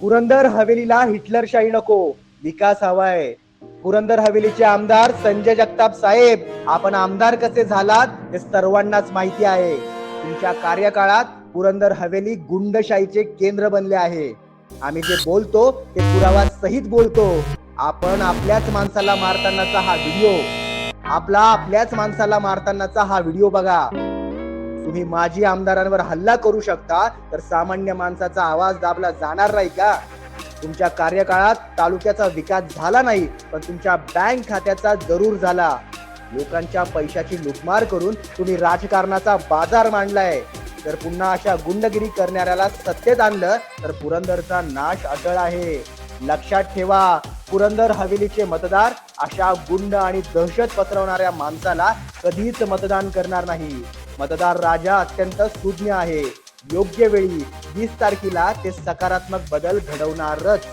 पुरंदर हवेलीला हिटलरशाही नको. विकास हवाय. पुरंदर हवेलीचे आमदार संजय जगताप साहेब. आपण आमदार कसे झालात हे सर्वांनाच माहिती आहे. तुमच्या कार्यकाळात पुरंदर हवेली गुंडशाहीचे केंद्र बनले आहे. आम्ही जे बोलतो ते पुरावा सहित बोलतो. आपण आपल्याच माणसाला मारतानाचा हा व्हिडिओ. आपला आपल्याच माणसाला मारतानाचा हा व्हिडिओ बघा. तुम्ही माजी आमदारांवर हल्ला करू शकता तर सामान्य माणसाचा आवाज दाबला जाणार नाही का? तुमच्या कार्यकाळात तालुक्याचा विकास झाला नाही पण तुमच्या बँक खात्याचा जरूर झाला. लोकांच्या पैशाची लुटमार करून तुम्ही राजकारणाचा बाजार मांडलाय. तर पुन्हा अशा गुंडगिरी करणाऱ्याला सत्तेत आणलं तर पुरंदरचा नाश अटळ आहे. लक्षात ठेवा पुरंदर हवेलीचे मतदार अशा गुंड आणि दहशत पसरवणाऱ्या माणसाला कधीच मतदान करणार नाही. मतदार राजा अत्यंत सुज्ञ आहे. योग्य वेळी वीस तारखेला ते सकारात्मक बदल घडवणारच.